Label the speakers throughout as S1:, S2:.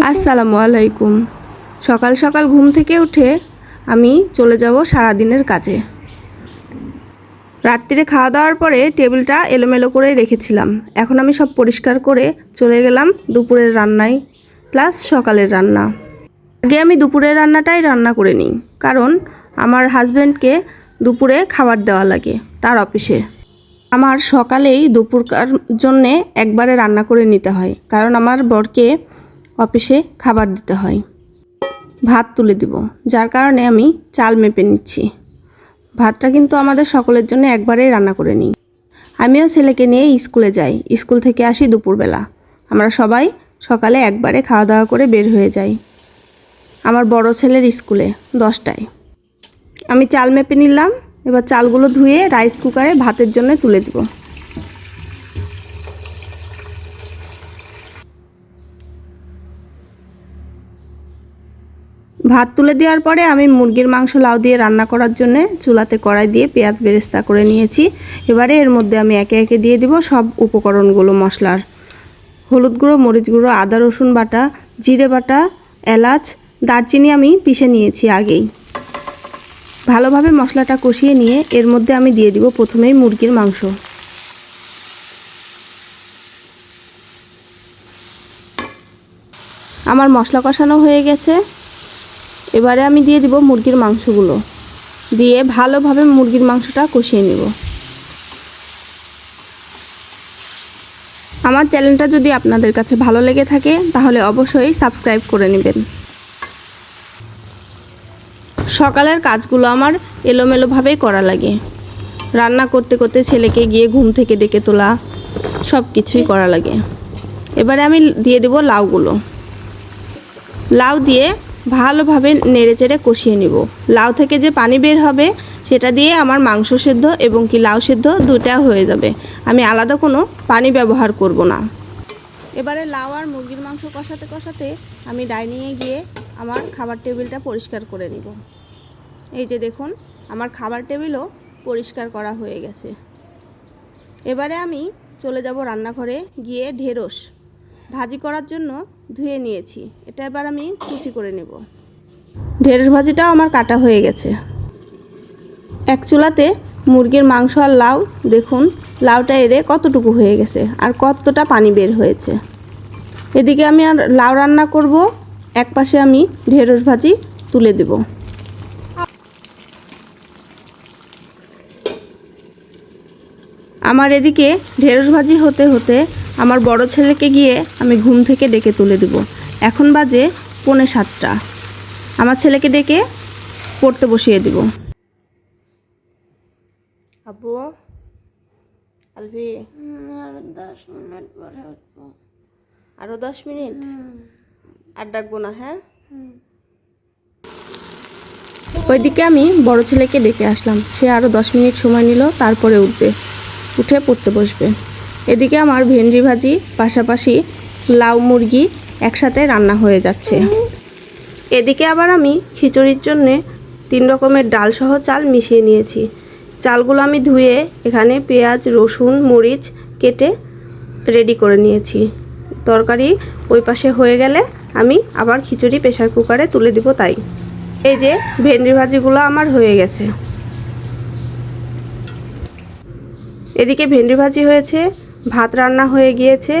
S1: আসসালামু আলাইকুম। সকাল সকাল ঘুম থেকে উঠে আমি চলে যাব সারাদিনের কাজে। রাত্রিরে খাওয়া দাওয়ার পরে টেবিলটা এলোমেলো করে রেখেছিলাম। এখন আমি সব পরিষ্কার করে চলে গেলাম দুপুরের রান্নায়, প্লাস সকালের রান্না। আগে আমি দুপুরের রান্নাটাই রান্না করে নিই, কারণ আমার হাজব্যান্ডকে দুপুরে খাবার দেওয়া লাগে, তার অফিসে। আমার সকালেই দুপুরকার জন্যে একবারে রান্না করে নিতে হয়, কারণ আমার বরকে অফিসে খাবার দিতে হয়। ভাত তুলে দিব, যার কারণে আমি চাল মেপে নিচ্ছি। ভাতটা কিন্তু আমাদের সকলের জন্য একবারেই রান্না করে নিই। আমিও ছেলেকে নিয়ে স্কুলে যাই, স্কুল থেকে আসি দুপুরবেলা। আমরা সবাই সকালে একবারে খাওয়া দাওয়া করে বের হয়ে যাই। আমার বড় ছেলের স্কুলে, দশটায়। আমি চাল মেপে নিলাম, এবার চালগুলো ধুয়ে রাইস কুকারে ভাতের জন্য তুলে দিব। ভাত তুলে দেওয়ার পরে আমি মুরগির মাংস লাউ দিয়ে রান্না করার জন্য চুলাতে কড়াই দিয়ে পেঁয়াজ বেরেস্তা করে নিয়েছি। এবারে এর মধ্যে আমি একে একে দিয়ে দিব সব উপকরণগুলো, মশলার। হলুদ গুঁড়ো, মরিচ গুঁড়ো, আদা, রসুন বাটা, জিরে বাটা, এলাচ, দারচিনি আমি পিষে নিয়েছি আগেই। ভালোভাবে মশলাটা কষিয়ে নিয়ে এর মধ্যে আমি দিয়ে দিব প্রথমেই মুরগির মাংস। আমার মশলা কষানো হয়ে গেছে। এবারে আমি দিয়ে দিব মুরগির মাংসগুলো। দিয়ে ভালোভাবে মুরগির মাংসটা কষিয়ে নেব। আমার চ্যানেলটা যদি আপনাদের কাছে ভালো লেগে থাকে, তাহলে অবশ্যই সাবস্ক্রাইব করে নেবেন। সকালের কাজগুলো আমার এলোমেলোভাবেই করা লাগে। রান্না করতে করতে ছেলেকে গিয়ে ঘুম থেকে ডেকে তোলা সব কিছুই করা লাগে। এবারে আমি দিয়ে দেব লাউগুলো। লাউ দিয়ে ভালোভাবে নেড়ে চেড়ে কষিয়ে নিব। লাউ থেকে যে পানি বের হবে, সেটা দিয়ে আমার মাংস সেদ্ধ এবং কি লাউ সেদ্ধ দুটা হয়ে যাবে। আমি আলাদা কোনো পানি ব্যবহার করব না। এবারে লাউ আর মুরগির মাংস কষাতে কষাতে আমি ডাইনিংয়ে গিয়ে আমার খাবার টেবিলটা পরিষ্কার করে নিব। এই যে দেখুন, আমার খাবার টেবিলও পরিষ্কার করা হয়ে গেছে। এবারে আমি চলে যাব রান্নাঘরে গিয়ে ঢেঁড়স ভাজি করার জন্য ধুয়ে নিয়েছি। এটা এবার আমি কুচি করে নেব। ঢেঁড়স ভাজিটাও আমার কাটা হয়ে গেছে। এক চুলাতে মুরগির মাংস আর লাউ, দেখুন, লাউটা এরে কতটুকু হয়ে গেছে আর কতটা পানি বের হয়েছে। এদিকে আমি আর লাউ রান্না করব, এক পাশে আমি ঢেঁড়স ভাজি তুলে দেব। আমার এদিকে ঢেঁড়স ভাজি হতে হতে আমার বড় ছেলেকে গিয়ে আমি ঘুম থেকে ডেকে তুলে দেব। এখন বাজে পৌনে সাতটা। আমার ছেলেকে ডেকে পড়তে বসিয়ে দেব। আব্বু? আলভি?
S2: আর দশ মিনিট পরে উঠবো।
S1: আরও দশ মিনিট? আর ডাকবো না হ্যাঁ? ওইদিকে আমি বড় ছেলেকে ডেকে আসলাম। সে আরও দশ মিনিট সময় নিল তারপরে উঠবে। উঠে পড়তে বসবে। এদিকে আমার ভেন্ডি ভাজি, পাশাপাশি লাউ মুরগি একসাথে রান্না হয়ে যাচ্ছে। এদিকে আবার আমি খিচুড়ির জন্যে তিন রকমের ডাল সহ চাল মিশিয়ে নিয়েছি। চালগুলো আমি ধুয়ে এখানে পেঁয়াজ, রসুন, মরিচ কেটে রেডি করে নিয়েছি। তরকারি ওই পাশে হয়ে গেলে আমি আবার খিচুড়ি প্রেশার কুকারে তুলে দিব তাই। এই যে ভেন্ডি ভাজিগুলো আমার হয়ে গেছে। এদিকে ভেন্ডি ভাজি হয়েছে। ভাত রান্না হয়ে গিয়েছে,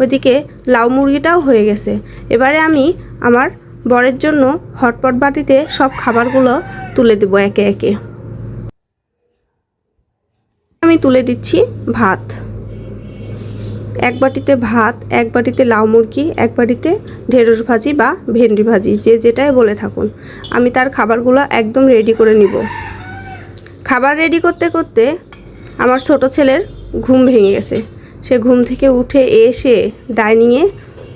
S1: ওইদিকে লাউ মুরগিটাও হয়ে গেছে। এবারে আমি আমার বরের জন্য হটপট বাটিতে সব খাবারগুলো তুলে দেবো একে একে। আমি তুলে দিচ্ছি ভাত। এক বাটিতে ভাত, এক বাটিতে লাউ মুরগি, এক বাটিতে ঢেঁড়স ভাজি বা ভেন্ডি ভাজি, যে যেটাই বলে থাকুন। আমি তার খাবারগুলো একদম রেডি করে নিব। খাবার রেডি করতে করতে আমার ছোট ছেলের ঘুম ভেঙে গেছে। সে ঘুম থেকে উঠে এসে ডাইনিংয়ে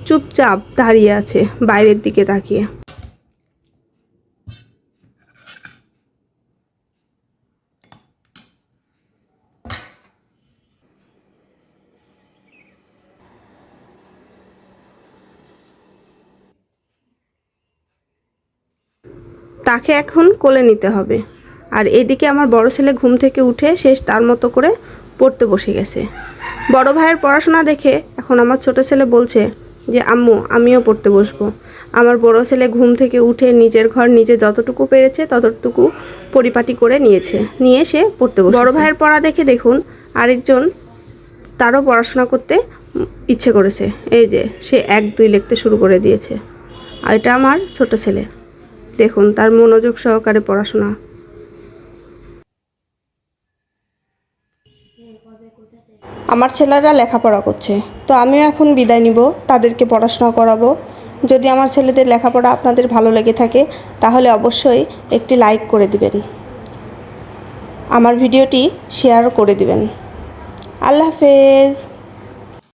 S1: চুপচাপ দাঁড়িয়ে আছে বাইরের দিকে তাকিয়ে। তাকে এখন কোলে নিতে হবে। আর এদিকে আমার বড় ছেলে ঘুম থেকে উঠে শেষ তার মতো করে পড়তে বসে গেছে। বড় ভাইয়ের পড়াশোনা দেখে এখন আমার ছোট ছেলে বলছে যে, আম্মু, আমিও পড়তে বসবো। আমার বড় ছেলে ঘুম থেকে উঠে নিজের ঘর নিজে যতটুকু পেরেছে ততটুকু পরিপাটি করে নিয়েছে। নিয়ে সে পড়তে বসে বড় ভাইয়ের পড়া দেখে দেখুন, আরেকজন তারও পড়াশোনা করতে ইচ্ছে করেছে। এই যে, সে এক দুই লিখতে শুরু করে দিয়েছে। আর এটা আমার ছোট ছেলে। দেখুন, তার মনোযোগ সহকারে পড়াশোনা। আমার ছেলেরা লেখাপড়া করছে। তো আমিও এখন বিদায় নিব, তাদেরকে পড়াশোনা করাবো। যদি আমার ছেলেদের লেখাপড়া আপনাদের ভালো লেগে থাকে, তাহলে অবশ্যই একটি লাইক করে দিবেন। আমার ভিডিওটি শেয়ার করে দিবেন। আল্লাহ হাফেজ।